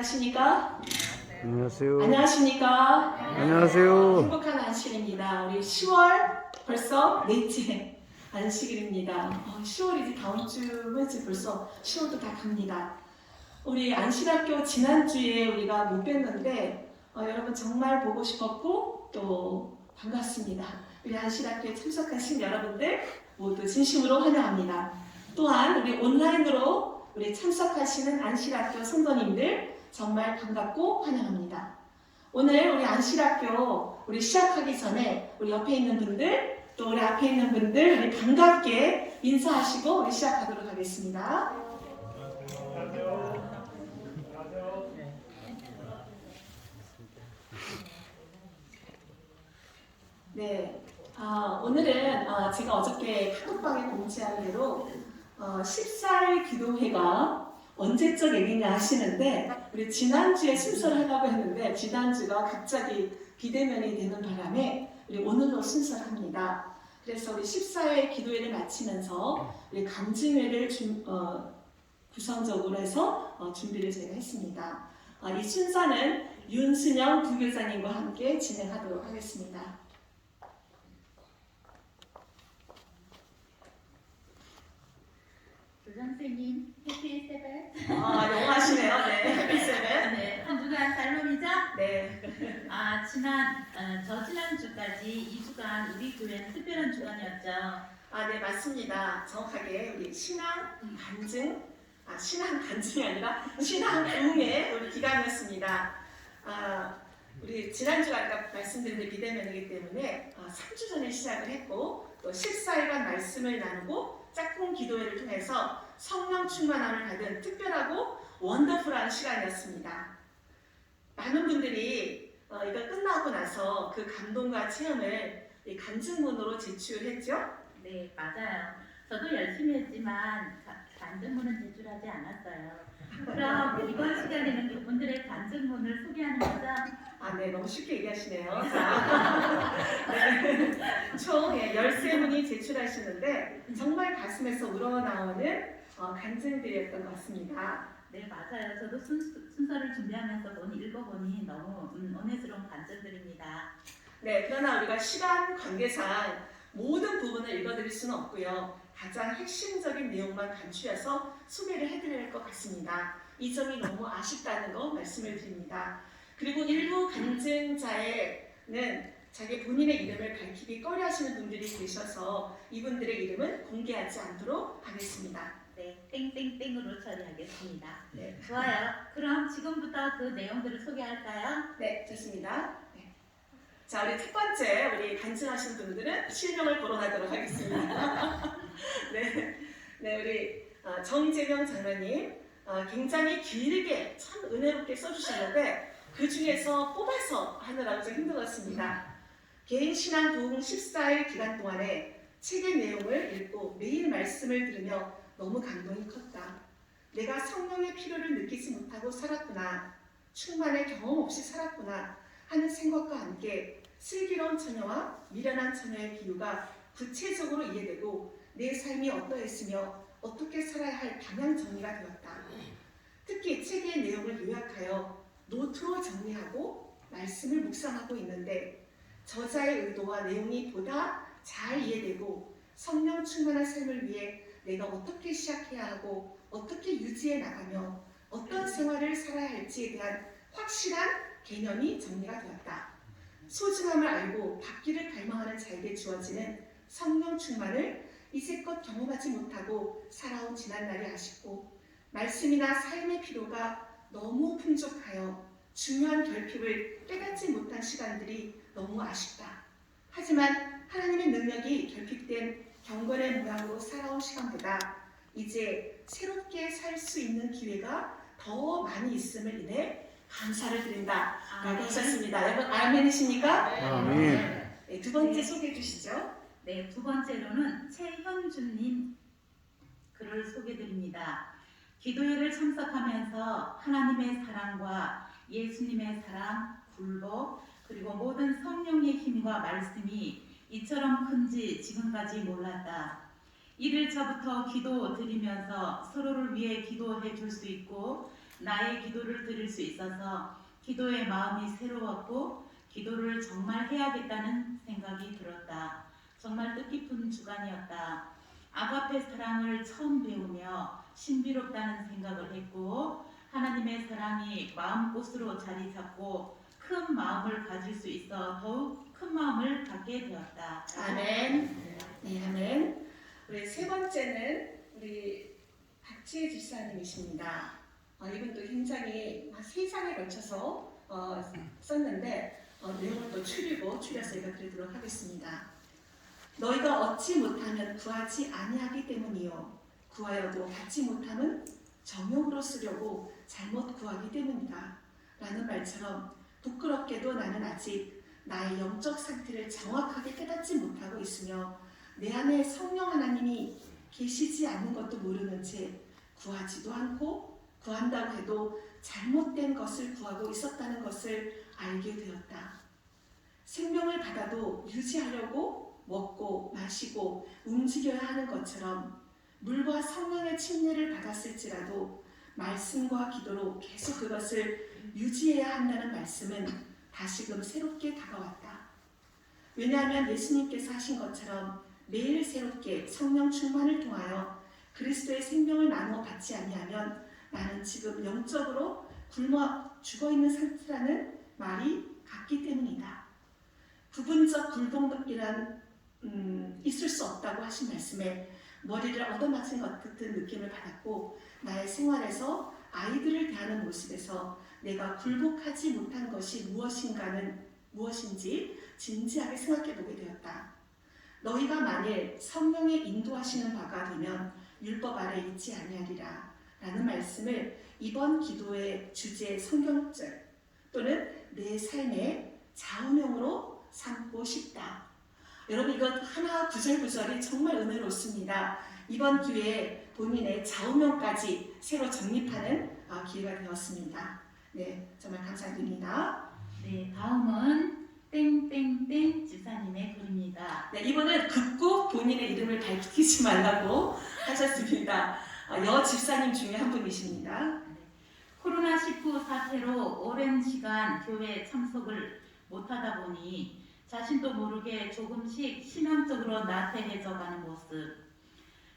안녕하십니까? 안녕하세요. 안녕하십니까? 안녕하세요. 행복한 안식일입니다. 우리 10월 벌써 넷째 안식일입니다. 어, 10월 이제 다음 주면 이제 벌써 10월도 다 갑니다. 우리 안식학교 지난주에 우리가 못 뵀는데 어, 여러분 정말 보고 싶었고 또 반갑습니다. 우리 안식학교에 참석하신 여러분들 모두 진심으로 환영합니다. 또한 우리 온라인으로 우리 참석하시는 안식학교 성도님들 정말 반갑고 환영합니다. 오늘 우리 안식학교 우리 시작하기 전에 우리 옆에 있는 분들 또 우리 앞에 있는 분들 우리 반갑게 인사하시고 우리 시작하도록 하겠습니다. 네, 아, 오늘은 아, 제가 어저께 카톡방에 공지한 대로 어, 14일 기도회가 언제적 얘기냐 하시는데 우리 지난주에 순서를 하려고 했는데 지난주가 갑자기 비대면이 되는 바람에 우리 오늘로 순서를 합니다. 그래서 우리 14회 기도회를 마치면서 우리 간증회를 준- 어, 구성적으로 해서 어, 준비를 저희가 했습니다. 어, 이 순서는 윤순영 부교사님과 함께 진행하도록 하겠습니다. 선생님, 해피 세븐. 아, 영화시네요. 네, 해피 세븐. 네, 한 주간 살롬이죠? 네, 아, 지난, 어, 저 지난 주까지 2주간 우리 교회는 특별한 주간이었죠. 아, 네, 맞습니다. 정확하게 우리 신앙 간증, 아, 신앙 간증이 아니라 신앙 부흥의 우리 기간이었습니다. 아, 우리 지난주 아까 말씀드린 데 비대면이기 때문에 아, 3주 전에 시작을 했고 또 14일간 말씀을 나누고 짝꿍 기도회를 통해서 성령 충만함을 받은 특별하고 원더풀한 시간이었습니다. 많은 분들이 어, 이거 끝나고 나서 그 감동과 체험을 이 간증문으로 제출했죠. 네, 맞아요. 저도 열심히 했지만 가- 간증문은 제출하지 않았어요. 그럼 이번 시간에는 그분들의 간증문을 소개하는 거죠? 아, 네, 너무 쉽게 얘기하시네요. 자, 네, 총 예, 13분이 제출하시는데 정말 가슴에서 우러나오는 어, 간증들이었던 것 같습니다. 네, 맞아요. 저도 순, 순서를 준비하면서 보니 읽어보니 너무 음, 은혜스러운 간증들입니다. 네, 그러나 우리가 시간 관계상 모든 부분을 읽어드릴 수는 없고요. 가장 핵심적인 내용만 간추려서 소개를 해드릴 것 같습니다. 이 점이 너무 아쉽다는 거 말씀을 드립니다. 그리고 일부 간증자에는 자기 본인의 이름을 밝히기 꺼려 하시는 분들이 계셔서 이분들의 이름은 공개하지 않도록 하겠습니다. 네, 땡땡땡으로 처리하겠습니다. 네, 좋아요. 그럼 지금부터 그 내용들을 소개할까요? 네 좋습니다. 네. 자, 우리 첫 번째 우리 간증하신 분들은 실명을 거론하도록 하겠습니다. 네, 네 우리 어, 정재명 장로님 어, 굉장히 길게 참 은혜롭게 써주셨는데 그 중에서 뽑아서 하느라고 좀 힘들었습니다. 개인 신앙 부흥 14일 기간 동안에 책의 내용을 읽고 매일 말씀을 들으며 너무 감동이 컸다. 내가 성령의 필요를 느끼지 못하고 살았구나. 충만의 경험 없이 살았구나 하는 생각과 함께 슬기로운 처녀와 미련한 처녀의 비유가 구체적으로 이해되고 내 삶이 어떠했으며 어떻게 살아야 할 방향 정리가 되었다. 특히 책의 내용을 요약하여 노트로 정리하고 말씀을 묵상하고 있는데 저자의 의도와 내용이 보다 잘 이해되고 성령 충만한 삶을 위해 내가 어떻게 시작해야 하고 어떻게 유지해 나가며 어떤 생활을 살아야 할지에 대한 확실한 개념이 정리가 되었다. 소중함을 알고 받기를 갈망하는 자에게 주어지는 성령 충만을 이제껏 경험하지 못하고 살아온 지난날이 아쉽고 말씀이나 삶의 필요가 너무 풍족하여 중요한 결핍을 깨닫지 못한 시간들이 너무 아쉽다. 하지만 하나님의 능력이 결핍된 경건의 모양으로 살아온 시간보다 이제 새롭게 살 수 있는 기회가 더 많이 있음을 인해 감사를 드린다. 라고 하셨습니다. 여러분 아멘이십니까? 아멘. 네, 두 번째 소개해 주시죠. 네, 두 번째로는 최현주님 글을 소개드립니다. 기도회를 참석하면서 하나님의 사랑과 예수님의 사랑, 굴복, 그리고 모든 성령의 힘과 말씀이 이처럼 큰지 지금까지 몰랐다. 1일차부터 기도 드리면서 서로를 위해 기도해 줄 수 있고 나의 기도를 들을 수 있어서 기도의 마음이 새로웠고 기도를 정말 해야겠다는 생각이 들었다. 정말 뜻깊은 주간이었다. 아가페 사랑을 처음 배우며 신비롭다는 생각을 했고 하나님의 사랑이 마음꽃으로 자리 잡고 큰 마음을 가질 수 있어 더욱 큰 마음을 갖게 되었다. 아멘. 네, 아멘. 우리 세 번째는 우리 박지혜 집사님이십니다. 어, 이분 도 굉장히 한세 장에 걸쳐서 어, 썼는데 어, 내용을 또 추리고 추려서 제가 드리도록 하겠습니다. 너희가 얻지 못하면 구하지 아니하기 때문이요. 구하여도 받지 못함은 정욕으로 쓰려고 잘못 구하기 때문이다. 라는 말처럼 부끄럽게도 나는 아직 나의 영적 상태를 정확하게 깨닫지 못하고 있으며 내 안에 성령 하나님이 계시지 않는 것도 모르는 채 구하지도 않고 구한다고 해도 잘못된 것을 구하고 있었다는 것을 알게 되었다. 생명을 받아도 유지하려고 먹고 마시고 움직여야 하는 것처럼 물과 성령의 침례를 받았을지라도 말씀과 기도로 계속 그것을 유지해야 한다는 말씀은 다시금 새롭게 다가왔다. 왜냐하면 예수님께서 하신 것처럼 매일 새롭게 성령 충만을 통하여 그리스도의 생명을 나누어 받지 아니하면 나는 지금 영적으로 굶어 죽어 있는 상태라는 말이 같기 때문이다. 부분적 굴복이란 음, 있을 수 없다고 하신 말씀에 머리를 얻어맞은 것 같은 느낌을 받았고 나의 생활에서 아이들을 대하는 모습에서 내가 굴복하지 못한 것이 무엇인가는 무엇인지 진지하게 생각해 보게 되었다. 너희가 만일 성령의 인도하시는 바가 되면 율법 아래 있지 아니하리라 라는 말씀을 이번 기도의 주제 성경절 또는 내 삶의 좌우명으로 삼고 싶다. 여러분 이것 하나 구절구절이 정말 은혜롭습니다. 이번 기회에 본인의 좌우명까지 새로 정립하는 아, 기회가 되었습니다. 네, 정말 감사드립니다. 네, 다음은 땡땡땡 집사님의 글입니다. 네, 이분은 극구 본인의 이름을 밝히지 말라고 하셨습니다. 아, 여 집사님 중에 한 분이십니다. 코로나19 사태로 오랜 시간 교회에 참석을 못하다 보니 자신도 모르게 조금씩 신앙적으로 나태해져 가는 모습.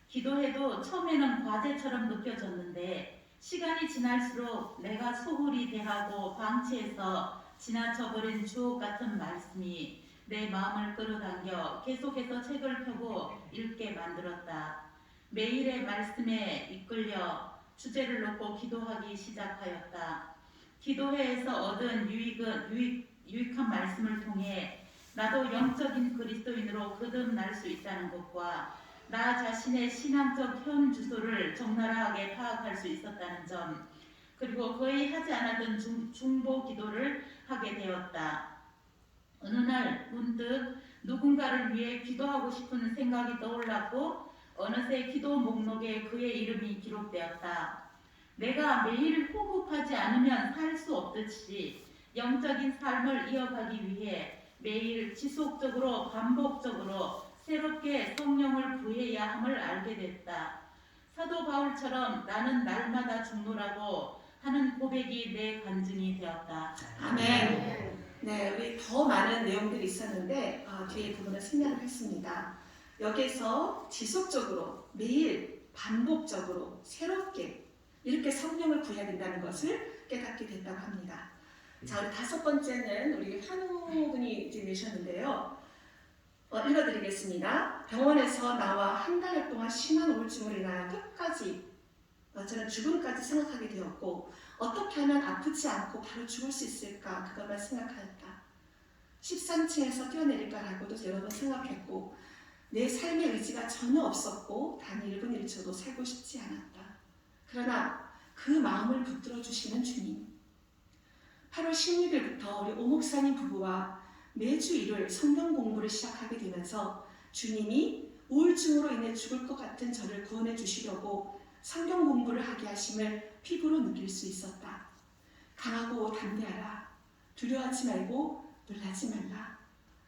기도해도 처음에는 과제처럼 느껴졌는데 시간이 지날수록 내가 소홀히 대하고 방치해서 지나쳐버린 주옥 같은 말씀이 내 마음을 끌어당겨 계속해서 책을 펴고 읽게 만들었다. 매일의 말씀에 이끌려 주제를 놓고 기도하기 시작하였다. 기도회에서 얻은 유익은 유익, 유익한 말씀을 통해 나도 영적인 그리스도인으로 거듭날 수 있다는 것과 나 자신의 신앙적 현 주소를 적나라하게 파악할 수 있었다는 점, 그리고 거의 하지 않았던 중, 중보 기도를 하게 되었다. 어느 날 문득 누군가를 위해 기도하고 싶은 생각이 떠올랐고 어느새 기도 목록에 그의 이름이 기록되었다. 내가 매일 호흡하지 않으면 살 수 없듯이 영적인 삶을 이어가기 위해 매일 지속적으로 반복적으로 새롭게 성령을 구해야 함을 알게 됐다. 사도 바울처럼 나는 날마다 죽노라고 하는 고백이 내 간증이 되었다. 아멘. 네, 우리 더 많은 내용들이 있었는데 어, 뒤에 부분을 생략을 했습니다. 여기서 지속적으로 매일 반복적으로 새롭게 이렇게 성령을 구해야 된다는 것을 깨닫게 됐다고 합니다. 자, 우리 다섯 번째는 우리 한우 분이 이제 내셨는데요. 어, 읽어드리겠습니다. 병원에서 나와 한 달 동안 심한 우울증으로 인하여 끝까지 어, 저는 죽음까지 생각하게 되었고 어떻게 하면 아프지 않고 바로 죽을 수 있을까 그것만 생각하였다. 13층에서 뛰어내릴까라고도 여러 번 생각했고 내 삶의 의지가 전혀 없었고 단 1분 1초도 살고 싶지 않았다. 그러나 그 마음을 붙들어 주시는 주님. 8월 16일부터 우리 오목사님 부부와 매주 일요일 성경 공부를 시작하게 되면서 주님이 우울증으로 인해 죽을 것 같은 저를 구원해 주시려고 성경 공부를 하게 하심을 피부로 느낄 수 있었다. 강하고 담대하라. 두려워하지 말고 놀라지 말라.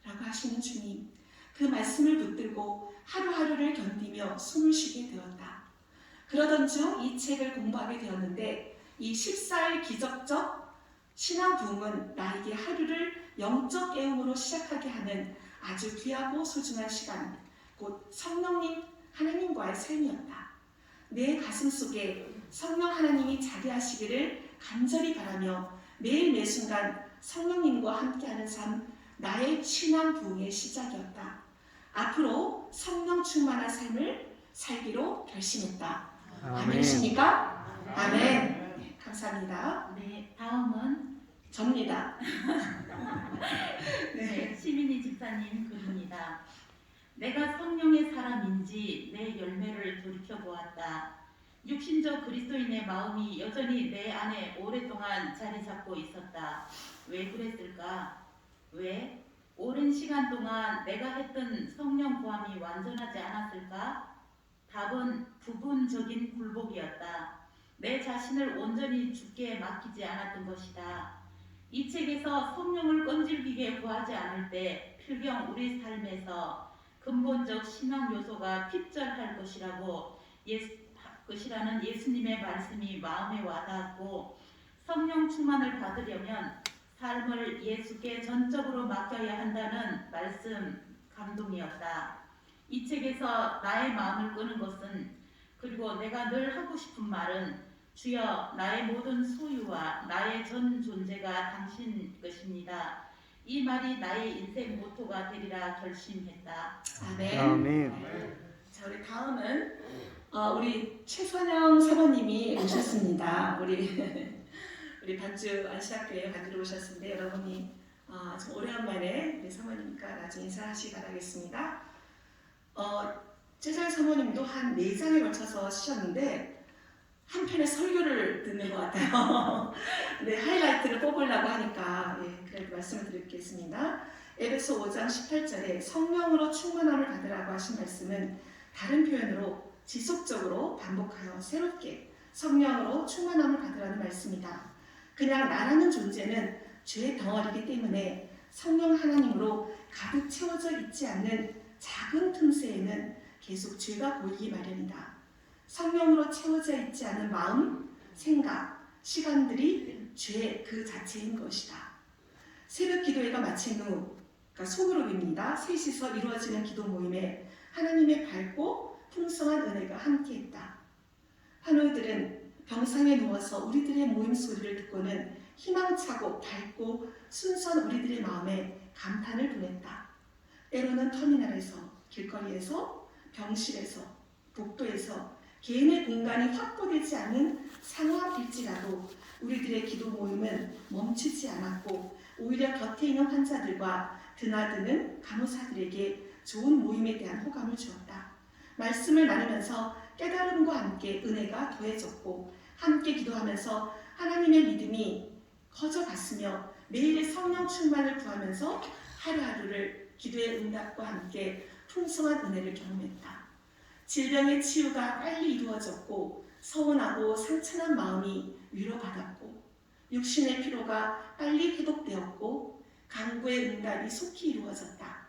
라고 하시는 주님. 그 말씀을 붙들고 하루하루를 견디며 숨을 쉬게 되었다. 그러던 중 이 책을 공부하게 되었는데 이 14일 기적적 신앙 부흥은 나에게 하루를 영적 깨움으로 시작하게 하는 아주 귀하고 소중한 시간, 곧 성령님 하나님과의 삶이었다. 내 가슴 속에 성령 하나님이 자리하시기를 간절히 바라며 매일 매 순간 성령님과 함께하는 삶, 나의 신앙 부흥의 시작이었다. 앞으로 성령 충만한 삶을 살기로 결심했다. 아멘. 아멘이십니까? 아멘. 네, 감사합니다. 네, 다음은 접니다. 네, 시민이 집사님 글입니다. 내가 성령의 사람인지 내 열매를 돌이켜 보았다. 육신적 그리스도인의 마음이 여전히 내 안에 오랫동안 자리 잡고 있었다. 왜 그랬을까? 왜? 오랜 시간 동안 내가 했던 성령 구함이 완전하지 않았을까? 답은 부분적인 굴복이었다. 내 자신을 온전히 죽게 맡기지 않았던 것이다. 이 책에서 성령을 끈질기게 구하지 않을 때 필경 우리 삶에서 근본적 신앙 요소가 핍절할 것이라고 예, 것이라는 예수님의 말씀이 마음에 와닿았고 성령 충만을 받으려면 삶을 예수께 전적으로 맡겨야 한다는 말씀 감동이었다. 이 책에서 나의 마음을 끄는 것은 그리고 내가 늘 하고 싶은 말은 주여 나의 모든 소유와 나의 전 존재가 당신 것입니다. 이 말이 나의 인생 모토가 되리라 결심했다. 아멘. 아멘. 자, 우리 다음은 어, 우리 최선영 사모님이 오셨습니다. 우리 우리 반주 안시학교에 반주로 오셨는데 여러분이 어, 좀 오래간만에 우리 사모님과 나중에 인사하시기 바라겠습니다. 어, 최선영 사모님도 한 네 장에 걸쳐서 쉬셨는데 한 편의 설교를 듣는 것 같아요. 네, 하이라이트를 뽑으려고 하니까 예, 그래도 말씀을 드리겠습니다. 에베소 5장 18절에 성령으로 충만함을 받으라고 하신 말씀은 다른 표현으로 지속적으로 반복하여 새롭게 성령으로 충만함을 받으라는 말씀이다. 그냥 나라는 존재는 죄의 덩어리이기 때문에 성령 하나님으로 가득 채워져 있지 않는 작은 틈새에는 계속 죄가 보이기 마련이다. 성령으로 채워져 있지 않은 마음, 생각, 시간들이 죄 그 자체인 것이다. 새벽 기도회가 마친 후 그러니까 소그룹입니다. 셋이서 이루어지는 기도 모임에 하나님의 밝고 풍성한 은혜가 함께했다. 한우들은 병상에 누워서 우리들의 모임 소리를 듣고는 희망차고 밝고 순수한 우리들의 마음에 감탄을 보냈다. 때로는 터미널에서, 길거리에서, 병실에서, 복도에서 개인의 공간이 확보되지 않은 상황일지라도 우리들의 기도 모임은 멈추지 않았고 오히려 곁에 있는 환자들과 드나드는 간호사들에게 좋은 모임에 대한 호감을 주었다. 말씀을 나누면서 깨달음과 함께 은혜가 더해졌고 함께 기도하면서 하나님의 믿음이 커져갔으며 매일 성령 충만을 구하면서 하루하루를 기도의 응답과 함께 풍성한 은혜를 경험했다. 질병의 치유가 빨리 이루어졌고 서운하고 상처난 마음이 위로받았고 육신의 피로가 빨리 회복되었고 간구의 응답이 속히 이루어졌다.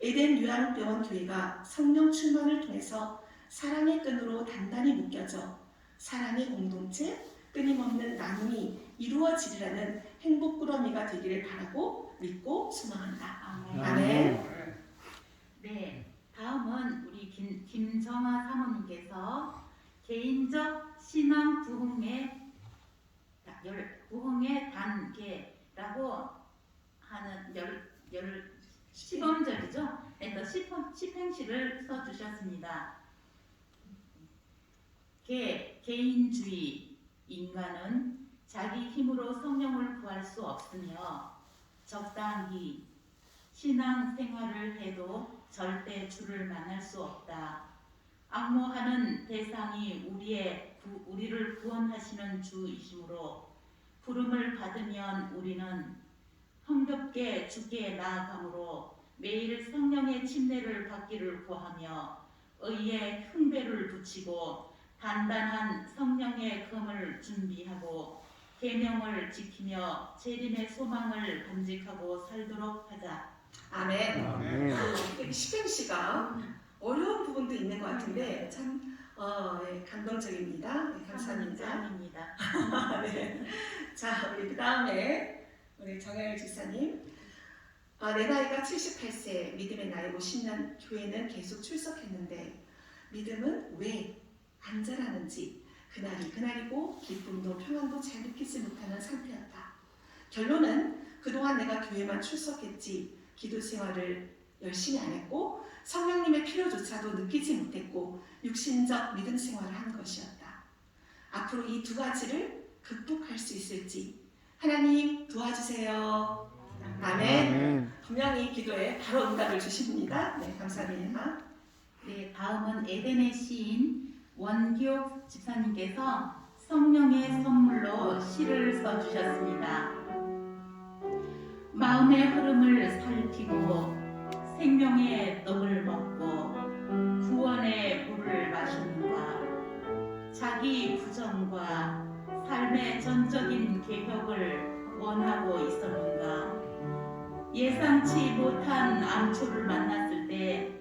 에덴 요양병원 교회가 성령 충만을 통해서 사랑의 끈으로 단단히 묶여져 사랑의 공동체, 끊임없는 나눔이 이루어지리라는 행복 꾸러미가 되기를 바라고 믿고 소망한다. 아멘. 아멘. 네, 다음은 우리 김, 김정아 사모님께서 개인적 신앙 부흥의 부흥의 단계라고 하는 열, 열 시범절이죠. 그래서 시범 시행시를 써주셨습니다. 개 개인주의 인간은 자기 힘으로 성령을 구할 수 없으며 적당히 신앙 생활을 해도 절대 주를 만날 수 없다. 악모하는 대상이 우리의 구- 우리를 구원하시는 주이시므로 부름을 받으면 우리는 흥겹게 주께 나아가므로 매일 성령의 침례를 받기를 구하며 의의 흥배를 붙이고 단단한 성령의 금을 준비하고 계명을 지키며 재림의 소망을 간직하고 살도록 하자. 아멘. 아멘. 그 시경 씨가 어려운 부분도 있는 것 같은데 참 어, 네, 감동적입니다. 네, 감사합니다. 짱입니다. 네. 자, 우리 그 다음에 우리 정혜열 집사님. 아, 내 나이가 78세, 믿음의 나이 50년, 교회는 계속 출석했는데 믿음은 왜 안 자라는지 그날이 그날이고 기쁨도 평안도 잘 느끼지 못하는 상태였다. 결론은 그동안 내가 교회만 출석했지 기도 생활을 열심히 안 했고 성령님의 필요조차도 느끼지 못했고 육신적 믿음 생활을 한 것이었다. 앞으로 이 두 가지를 극복할 수 있을지 하나님 도와주세요. 아멘. 아멘. 분명히 기도에 바로 응답을 주십니다. 네, 감사합니다. 네, 다음은 에덴의 시인 원기옥 집사님께서 성령의 선물로 시를 써주셨습니다. 마음의 흐름을 살피고 생명의 떡을 먹고 구원의 물을 마시는가? 자기 부정과 삶의 전적인 개혁을 원하고 있었는가? 예상치 못한 암초를 만났을 때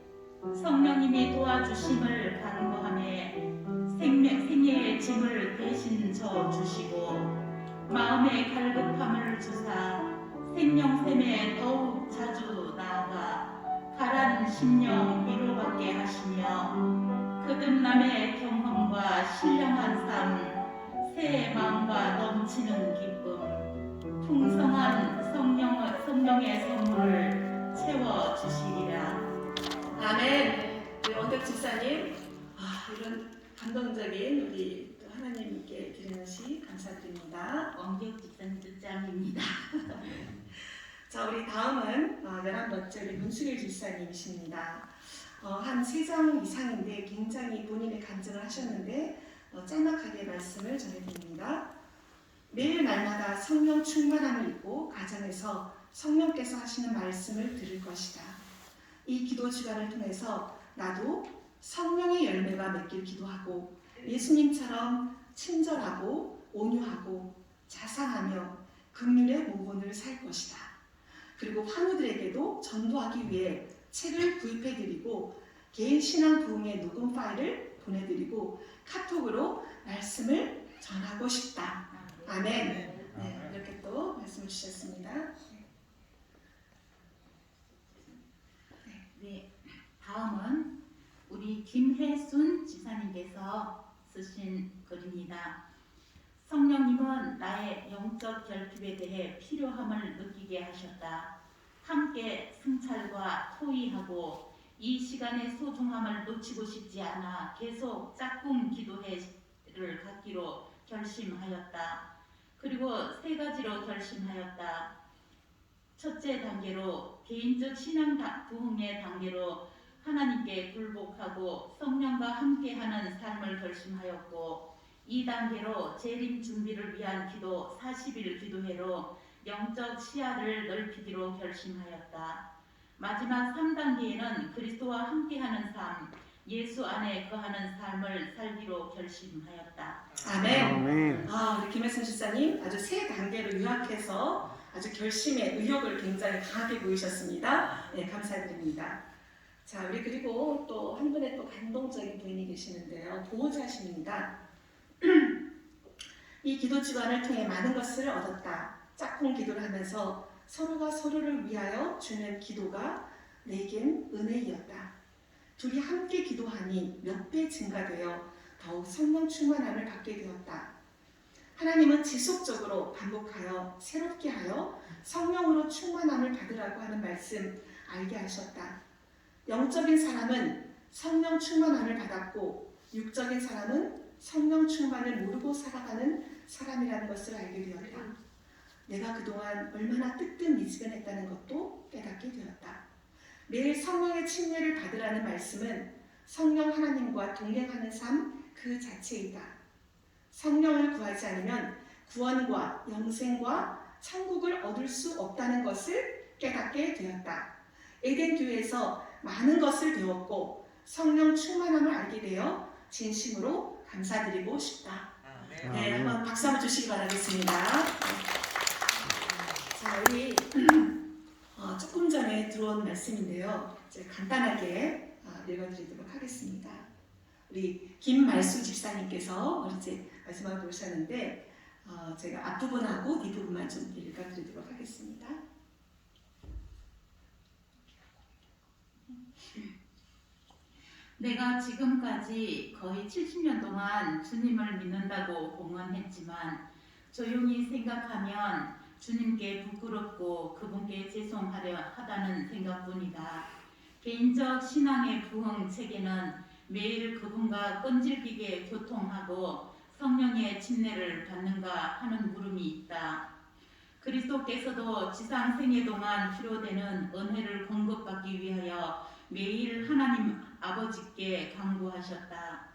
성령님이 도와주심을 간구함에 생명, 생애의 짐을 대신 져 주시고 마음의 갈급함을 주사 생명샘에 더욱 자주 나아가 가란 심령 위로받게 하시며 거듭남의 경험과 신령한 삶, 새 마음과 넘치는 기쁨, 풍성한 성령, 성령의 선물을 채워 주시리라. 아멘. 우리 원택 집사님, 아, 이런 감동적인 우리 또 하나님께 드리는 시 감사드립니다. 원기옥 집사님도 짱입니다. 자, 우리 다음은 어, 11번째 우리 문수길 집사님이십니다. 어, 한세장 이상인데 굉장히 본인의 간증을 하셨는데 어, 짤막하게 말씀을 전해드립니다. 매일 날마다 성령 충만함을 입고 가정에서 성령께서 하시는 말씀을 들을 것이다. 이 기도 주간을 통해서 나도 성령의 열매가 맺길 기도하고 예수님처럼 친절하고 온유하고 자상하며 긍휼의 모본을 살 것이다. 그리고 환우들에게도 전도하기 위해 책을 구입해드리고 개인 신앙 부흥의 녹음 파일을 보내드리고 카톡으로 말씀을 전하고 싶다. 아멘. 네, 이렇게 또 말씀을 주셨습니다. 네, 다음은 우리 김혜순 집사님께서 쓰신 글입니다. 성령님은 나의 영적 결핍에 대해 필요함을 느끼게 하셨다. 함께 승찰과 토의하고 이 시간의 소중함을 놓치고 싶지 않아 계속 짝꿍 기도회를 갖기로 결심하였다. 그리고 세 가지로 결심하였다. 첫째 단계로 개인적 신앙 다- 부흥의 단계로 하나님께 굴복하고 성령과 함께하는 삶을 결심하였고 이 단계로 재림 준비를 위한 기도 40일 기도회로 영적 시야를 넓히기로 결심하였다. 마지막 3단계에는 그리스도와 함께하는 삶, 예수 안에 거하는 삶을 살기로 결심하였다. 아멘. 아멘. 아, 우리 김혜순 집사님 아주 세 단계로 요약해서 아주 결심의 의욕을 굉장히 강하게 보이셨습니다. 네, 감사드립니다. 자, 우리 그리고 또 한 분의 또 감동적인 부인이 계시는데요. 보호자십니다. 이 기도 주간을 통해 많은 것을 얻었다. 짝꿍 기도를 하면서 서로가 서로를 위하여 주는 기도가 내겐 은혜이었다. 둘이 함께 기도하니 몇 배 증가되어 더욱 성령 충만함을 받게 되었다. 하나님은 지속적으로 반복하여 새롭게 하여 성령으로 충만함을 받으라고 하는 말씀 알게 하셨다. 영적인 사람은 성령 충만함을 받았고 육적인 사람은 성령 충만을 모르고 살아가는 사람이라는 것을 알게 되었다. 내가 그동안 얼마나 뜨뜻미지근했다는 것도 깨닫게 되었다. 매일 성령의 침례를 받으라는 말씀은 성령 하나님과 동행하는 삶 그 자체이다. 성령을 구하지 않으면 구원과 영생과 천국을 얻을 수 없다는 것을 깨닫게 되었다. 에덴 교회에서 많은 것을 배웠고 성령 충만함을 알게 되어 진심으로 감사드리고 싶다. 네. 한번 박수 한번 주시기 바라겠습니다. 자, 우리 어, 조금 전에 들어온 말씀인데요. 이제 간단하게 어, 읽어드리도록 하겠습니다. 우리 김말수 집사님께서 이제 마지막으로 오셨는데 어, 제가 앞부분하고 뒷부분만 좀 읽어드리도록 하겠습니다. 내가 지금까지 거의 70년 동안 주님을 믿는다고 공언했지만 조용히 생각하면 주님께 부끄럽고 그분께 죄송하려 하다는 생각뿐이다. 개인적 신앙의 부흥 체계는 매일 그분과 끈질기게 교통하고 성령의 침례를 받는가 하는 물음이 있다. 그리스도께서도 지상 생애 동안 필요되는 은혜를 공급받기 위하여 매일 하나님 아버지께 강구하셨다.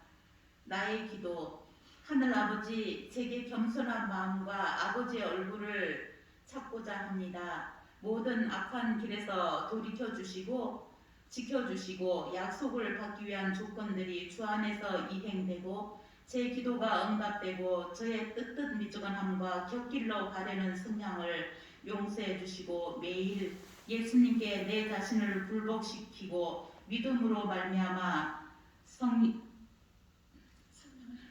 나의 기도, 하늘 아버지, 제게 겸손한 마음과 아버지의 얼굴을 찾고자 합니다. 모든 악한 길에서 돌이켜 주시고 지켜 주시고 약속을 받기 위한 조건들이 주 안에서 이행되고 제 기도가 응답되고 저의 뜨뜻 미주간함과 곁길로 가려는 성향을 용서해 주시고 매일 예수님께 내 자신을 굴복시키고 믿음으로 말미암아 성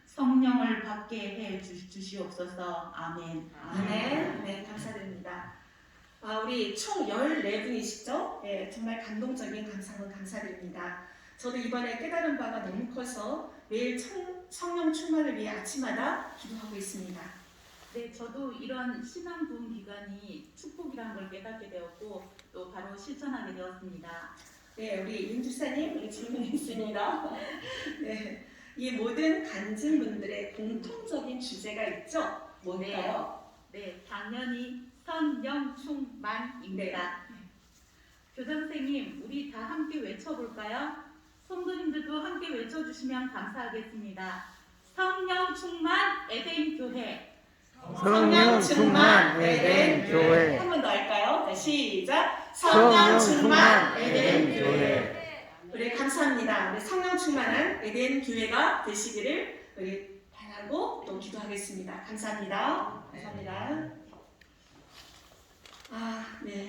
성령을 받게 해 주, 주시옵소서 아멘. 아멘. 네, 감사드립니다. 아, 우리 총 14분이시죠? 네, 정말 감동적인 감상은 감사드립니다. 저도 이번에 깨달은 바가 너무 커서 매일 청, 성령 충만을 위해 아침마다 기도하고 있습니다. 네, 저도 이런 신앙 부흥 기간이 축복이라는 걸 깨닫게 되었고 또 바로 실천하게 되었습니다. 네, 우리 윤 주사님 우리 질문이 있습니다. 네, 이 모든 간증분들의 공통적인 주제가 있죠? 뭔가요? 네, 당연히 성령 충만입니다. 교장선생님, 우리 다 함께 외쳐볼까요? 성도님들도 함께 외쳐주시면 감사하겠습니다. 성령 충만 에덴 교회. 성령 충만 에덴 교회 한 번 더 할까요? 네, 시작. 성령 충만 에덴 교회 우리 감사합니다. 우리 성령 충만한 에덴 교회가 되시기를 우리 바라고 또 기도하겠습니다. 감사합니다. 감사합니다. 아, 네.